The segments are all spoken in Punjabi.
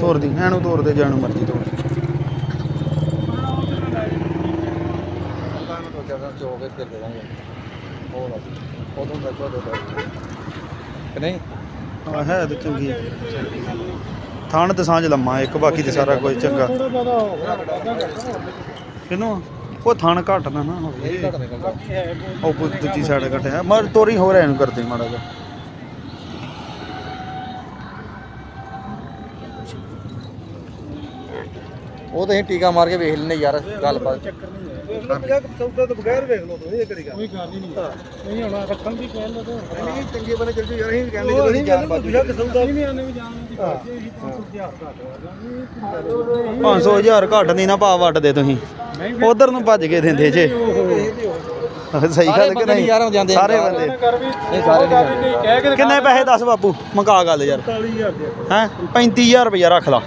ਤੋਰ। ਦੀ ਐਨੂੰ ਤੋਰ ਦੇ ਜਾਣੂ ਮਰਜ਼ੀ ਤੋਰ ਨਹੀਂ? ਆ ਹੈ ਤੇ ਚੰਗੀ ਥਾਣ ਤੇ ਸਾਂਝ ਲੰਮਾ ਇੱਕ ਬਾਕੀ ਤੇ ਸਾਰਾ ਕੁਝ ਚੰਗਾ। ਕਿਨੂੰ ਉਹ ਥਣ ਘੱਟ ਨਾ ਹੋਵੇ। ਉਹ ਦੂਜੀ ਸਾਈਡ ਘਟਿਆ ਮਰ ਤੋਰੀ ਹੋ ਰਿਹਾ ਇਹਨੂੰ ਕਰਦੇ ਮਾੜਾ ਜਿਹਾ। ਉਹ ਤਾਂ ਅਸੀਂ ਟੀਕਾ ਮਾਰ ਕੇ ਵੇਖ ਲੈਨੇ ਯਾਰ ਗੱਲਬਾਤ। ਨਹੀਂ ਸੌਦਾ ਤੋਂ ਬਗੈਰ ਵੇਖ ਲਓ ਤੁਸੀਂ ਇਹ ਕਿਹੜੀ ਕੋਈ ਗੱਲ ਹੀ ਨਹੀਂ ਨਹੀਂ ਹੁਣ ਰੱਖਣ ਦੀ ਕਹਿ ਲੋ ਤੇ ਨਹੀਂ ਚੰਗੇ ਬਣੇ ਚੱਲ ਯਾਰ ਅਸੀਂ ਕਹਿੰਦੇ ਜਦੋਂ ਅਸੀਂ ਬਾਤ ਪੰਜਾਹ ਸੌਦਾ ਵੀ ਆਨੇ ਵੀ ਜਾਣ ਦੀ ਬਾਜੀ ਅਸੀਂ 5000 ਘੱਟ ਹੋਗਾ 500 ਹਜ਼ਾਰ ਘੱਟ ਨਹੀਂ ਨਾ ਭਾਅ ਵੱਟਦੇ ਤੁਸੀਂ। ਨਹੀਂ ਉਧਰ ਨੂੰ ਭੱਜ ਕੇ ਦਿੰਦੇ ਜੇ। ਸਹੀ ਗੱਲ ਕਿ ਨਹੀਂ ਯਾਰ ਜਾਂਦੇ ਸਾਰੇ ਬੰਦੇ। ਨਹੀਂ, ਸਾਰੇ ਨਹੀਂ ਜਾਂਦੇ। ਨਹੀਂ ਕਹਿ ਕੇ ਕਿੰਨੇ ਪੈਸੇ ਦੱਸ ਬਾਪੂ? ਮਕਾ ਗੱਲ ਯਾਰ। 40000 ਦੇ। ਹੈ? 35000 ਰੁਪਇਆ ਰੱਖ ਲਾ।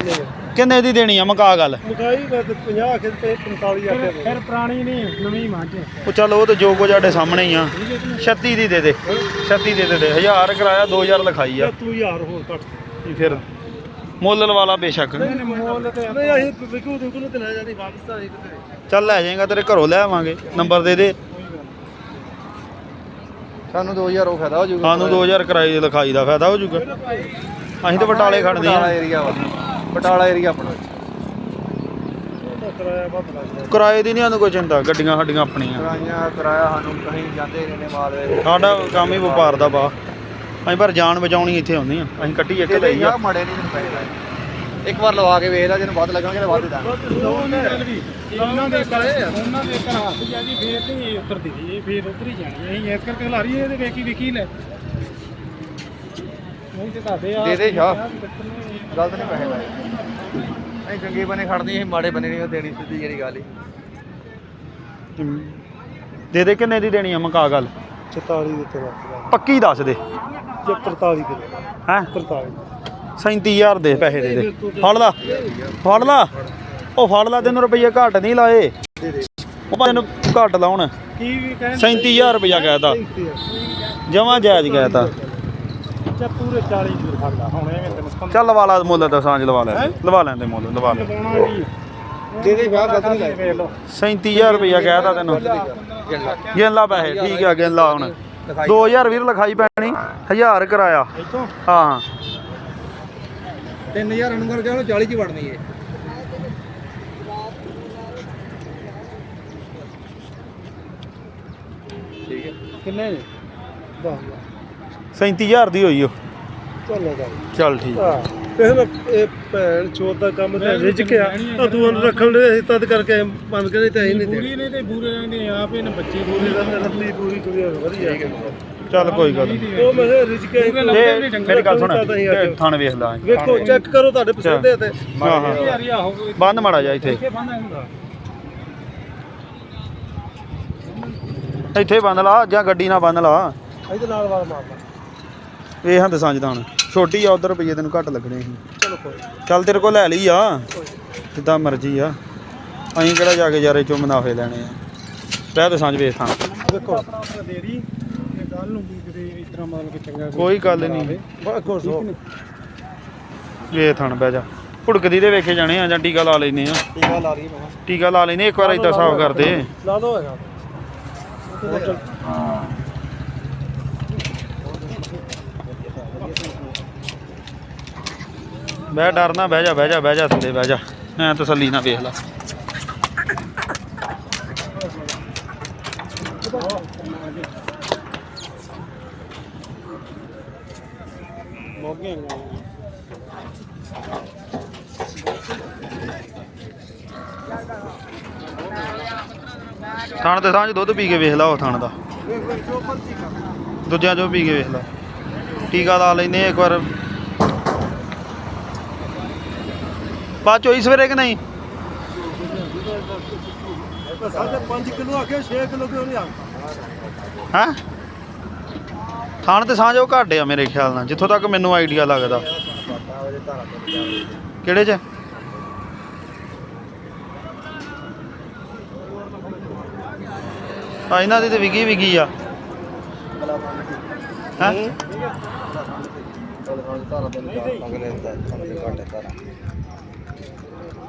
ਕਿੰਨੇ ਦੀ ਦੇਣੀ ਆ? ਮਕਾ ਗੱਲ। ਮੁਕਾਈ ਬਸ 50 ਆਖੇ ਤੇ 45000 ਦੇ ਫਿਰ ਪੁਰਾਣੀ ਨਹੀਂ ਨਵੀਂ ਮਾਝ ਉਹ ਚੱਲ ਉਹ ਤੇ ਜੋ ਕੁਝ ਸਾਡੇ ਸਾਹਮਣੇ ਹੀ ਆ। 36 ਦੀ ਦੇ ਦੇ। 36 ਦੇ ਦੇ ਦੇ। 1000 ਕਰਾਇਆ 2000 ਲਿਖਾਈ ਆ। ਤੂੰ ਯਾਰ ਹੋਰ ਘੱਟ। ਕੀ ਫਿਰ? ਮੁੱਲ ਵਾਲਾ ਬੇਸ਼ੱਕ। ਨਹੀਂ ਮੋਲ ਤੇ ਨਹੀਂ। ਅਸੀਂ ਵਿਕੂ ਦੇ ਕੋਲ ਤੇ ਲੈ ਜਾਣੀ ਵਾਪਸ ਆ ਕਿਤੇ। ਚੱਲ ਲੈ ਜਾਏਗਾ ਤੇਰੇ ਘਰੋਂ ਲੈ ਆਵਾਂਗੇ। ਨੰਬਰ ਦੇ ਦੇ। ਸਾਨੂੰ 2000 ਉਹ ਫਾਇਦਾ ਹੋ ਜਾਊਗਾ। ਸਾਨੂੰ 2000 ਕਿਰਾਏ ਦੀ ਲਿਖਾਈ ਦਾ ਫਾਇਦਾ ਹੋ ਜਾਊਗਾ। ਅਸੀਂ ਤਾਂ ਬਟਾਲੇ ਖੜਦੇ ਆ ਏਰੀਆ ਵਾ। ਬਟਾਲਾ ਏਰੀਆ ਆਪਣਾ। ਕਿਰਾਇਆ ਬਹੁਤ ਲੱਗਦਾ ਕਿਰਾਏ ਦੀ ਨਹੀਂ ਸਾਨੂੰ ਕੋਈ ਚਿੰਤਾ ਗੱਡੀਆਂ ਸਾਡੀਆਂ ਆਪਣੀਆਂ। ਕਿਰਾਈਆਂ ਕਿਰਾਇਆ ਸਾਨੂੰ ਕਹੀਂ ਜਾਂਦੇ ਨੇ ਮਾਲ ਵੇ ਸਾਡਾ ਕੰਮ ਹੀ ਵਪਾਰ ਦਾ ਬਾ ਅਸੀਂ ਪਰ ਜਾਨ ਬਚਾਉਣੀ ਇੱਥੇ ਆਉਂਦੇ ਆ ਅਸੀਂ ਕੱਟੀ ਇੱਕ ਲਈ ਆ। ਮੜੇ ਨਹੀਂ ਲਾਏ ਇੱਕ ਵਾਰ ਲਵਾ ਕੇ ਵੇਖ ਲੈ ਜਿਹਨੂੰ ਵੱਧ ਲੱਗਣਗੇ ਤਾਂ ਵੱਧ ਦਾਂਗੇ ਉਹਨਾਂ ਦੇ ਕਰੇ ਉਹਨਾਂ ਦੇ ਘਰ ਹੱਥ ਜਾ ਜੀ ਫੇਰ ਨਹੀਂ ਉਤਰਦੀ। ਫੇਰ ਉਤਰ ਹੀ। ਜਾਣੀ ਅਸੀਂ ਇਸ ਕਰਕੇ ਹਲਾਰੀ ਇਹਦੇ ਵੇਖੀ ਵੇਖੀ ਲੈ। ਨਹੀਂ ਤੇ ਆ। ਦੇ ਦੇ ਸ਼ਾਹ। ਗਲਤ ਨਹੀਂ ਪੈਸੇ ਲਾਏ। ਅਸੀਂ ਚੰਗੇ ਬਨੇ ਖੜਦੇ ਅਸੀਂ ਮਾੜੇ ਬਨੇ ਨਹੀਂ ਦੇਣੀ ਸਿੱਧੀ ਜਿਹੜੀ ਗੱਲ ਹੀ ਦੇ ਦੇ ਕਿੰਨੇ ਦੀ ਦੇਣੀ ਆ? ਮਕਾ ਗੱਲ। 44 ਦੇ ਤੇਰਾ ਪੱਕੀ ਦੱਸ ਦੇ। ਜੇ 43 ਕਿਲੋ ਹੈ? 43 37000 ਦੇ ਪੈਸੇ ਦੇ ਦੇ। ਫੜ ਲਾ। ਫੜ ਲਾ। ਉਹ ਫੜ ਲਾ ਤੈਨੂੰ ਰੁਪਈਏ ਘੱਟ ਨਹੀਂ ਲਾਏ। ਉਹ ਭਾਵੇਂ ਤੈਨੂੰ ਘੱਟ ਲਾਉਣ। ਕੀ ਵੀ ਕਹਿੰਦੇ 37000 ਰੁਪਈਆ ਕਹਿਤਾ ਜਮਾ ਜਾਇਜ਼ ਕਹਿਤਾ ਚਾ ਪੂਰੇ 40 ਕਿਲੋ ਫੜ ਲਾ ਹੁਣ ਐਵੇਂ ਤੈਨੂੰ ਪੰਜ ਚੱਲ ਲਵਾ ਲਾ ਮੁੱਲ ਤਾਂ ਸਾਂਝ ਲਵਾ ਲੈ। ਲਵਾ ਲੈਂਦੇ ਮੁੱਲ ਲਵਾ ਲੈ। ਲਵਾਉਣਾ ਨਹੀਂ ਦੇ ਦੇ ਸ਼ਾਹ ਗਲਤ ਨਹੀਂ ਵੇਖ ਲਓ। 37000 ਰੁਪਈਆ ਕਹਿਤਾ ਤੈਨੂੰ। ਗਿਣ ਲਾ। ਪੈਸੇ ਠੀਕ ਆ ਗਿਣ ਲਾ ਹੁਣ। 2000 ਵੀਰ ਲਿਖਾਈ ਪੈਣੀ 1000 ਕਰਾਇਆ। ਇੱਥੋਂ? ਹਾਂ। 3000 ਅਨੁਗਰ ਗਿਆ 40 ਚ ਵੜਨੀ ਏ। ਠੀਕ ਹੈ ਕਿੰਨੇ ਜੀ 10 37000 ਦੀ ਹੋਈ ਉਹ। ਚੱਲ ਚੱਲ ਠੀਕ। ਹਾਂ। ਇਹ ਇਹ ਭੈਣ ਚੋਦ ਦਾ ਕੰਮ ਤੇ ਰਿਜ ਕੇ ਆ ਤਾਂ ਤੂੰ ਉਹਨੂੰ ਰੱਖਣ ਦੇ ਅਸੀਂ ਤਦ ਕਰਕੇ ਮੰਨ ਕੇ ਨਹੀਂ ਤੇ ਅਸੀਂ ਨਹੀਂ ਪੂਰੀ ਨਹੀਂ ਤੇ ਬੂਰੇ ਰਹਿੰਦੇ ਆਪ ਇਹਨਾਂ ਬੱਚੇ ਪੂਰੀ ਦਾ ਰੱਲੀ ਪੂਰੀ ਕੁੜੀ ਵਧੀਆ। ਚੱਲ ਕੋਈ ਗੱਲ ਨਹੀਂ। ਉਹ ਮੈਂ ਕਿਹਾ ਰਿਜ ਕੇ ਇਹ ਮੇਰੀ ਗੱਲ ਸੁਣ। ਇਹ ਥਾਣ ਵੇਖ ਲਾ। ਵੇਖੋ ਚੈੱਕ ਕਰੋ ਤੁਹਾਡੇ ਪਸੰਦ ਤੇ। ਹਾਂ ਹਾਂ। ਬੰਦ ਮਾੜਾ ਜਾ ਇੱਥੇ। ਬੰਦਾ ਹੁੰਦਾ ਇੱਥੇ ਬੰਦ ਲਾ ਜਾਂ ਗੱਡੀ ਨਾਲ ਬੰਦ ਲਾ। ਇਹਦੇ ਨਾਲ ਵਾਲ ਮਾਰਦਾ ਇਹ ਹਾਂ ਦਸਾਂ ਜਦਾਨ ਛੋਟੀ ਆ ਉਧਰ ਰੁਪਈਏ ਤੈਨੂੰ ਘੱਟ ਲੱਗਣੇ ਸੀ। ਚਲੋ ਕੋਈ ਚੱਲ ਤੇਰੇ ਕੋਲ ਲੈ ਲਈ ਆ। ਜਿੱਦਾਂ ਮਰਜ਼ੀ ਆ। ਅਸੀਂ ਕਿਹੜਾ ਜਾ ਕੇ ਯਾਰੇ ਚੋਂ ਮੁਨਾਫੇ ਲੈਣੇ ਆ। ਰਹਿ ਦਸਾਂ ਚ ਵੇਖ ਦੇਖੋ। ਦੇ ਦੀ ਗੱਲ ਨੂੰ ਵੀ ਕਿਤੇ ਤਰ੍ਹਾਂ ਮਤਲਬ ਕਿ ਚੰਗਾ ਕੋਈ ਗੱਲ ਨਹੀਂ। ਵੇਖ ਥਾਣ ਬਹਿ ਜਾ। ਭੁੜਕਦੀ ਦੇ ਵੇਖੇ ਜਾਣੇ ਆ ਜਾਂ ਟੀਕਾ ਲਾ ਲੈਨੇ ਆ। ਟੀਕਾ ਲਾ ਰਹੀ ਮੈਂ। ਟੀਕਾ ਲਾ ਲੈਨੇ ਇੱਕ ਵਾਰ ਇਦਾਂ ਸਾਫ਼ ਕਰ ਦੇ ਲਾ ਦੋ ਹੈਗਾ। ਬਹਿ ਡਰਨਾ ਬਹਿ ਜਾ ਬਹਿ ਜਾ ਬਹਿ ਜਾ ਥੱਲੇ ਬਹਿ ਜਾ। ਐ ਤਸੱਲੀ ਨਾਲ ਵੇਖ ਲੈ। ਥਾਣ ਤੇ ਸਾਂਝ ਦੁੱਧ ਪੀ ਕੇ ਵੇਖ ਲਾ ਉਹ ਥਾਣ ਦਾ। ਦੂਜਿਆਂ ਚੋਂ ਪੀ ਕੇ ਵੇਖ ਲਾ। ਟੀਕਾ ਲਾ ਲੈਨੇ ਇੱਕ ਵਾਰ ਬਾਅਦ ਚੋਈ ਸਵੇਰੇ ਕਿ ਨਹੀਂ? ਸਾਢੇ 5 ਕਿਲੋ ਆਖਿਆ 6 ਕਿਲੋ ਕਿਉਂ ਨਹੀਂ ਆ ਹੈ? ਥਾਣ ਤੇ ਸਾਂਝ ਉਹ ਘੱਟ ਆ ਮੇਰੇ ਖਿਆਲ ਨਾਲ ਜਿੱਥੋਂ ਤੱਕ ਮੈਨੂੰ ਆਈਡੀਆ ਲੱਗਦਾ। ਕਿਹੜੇ ਚ? ਆ ਇਹਨਾਂ ਦੀ ਤੇ ਵਿਗੀ ਵਿਗੀ ਆ। ਹੈ? ਧਾਰਾ ਦੇ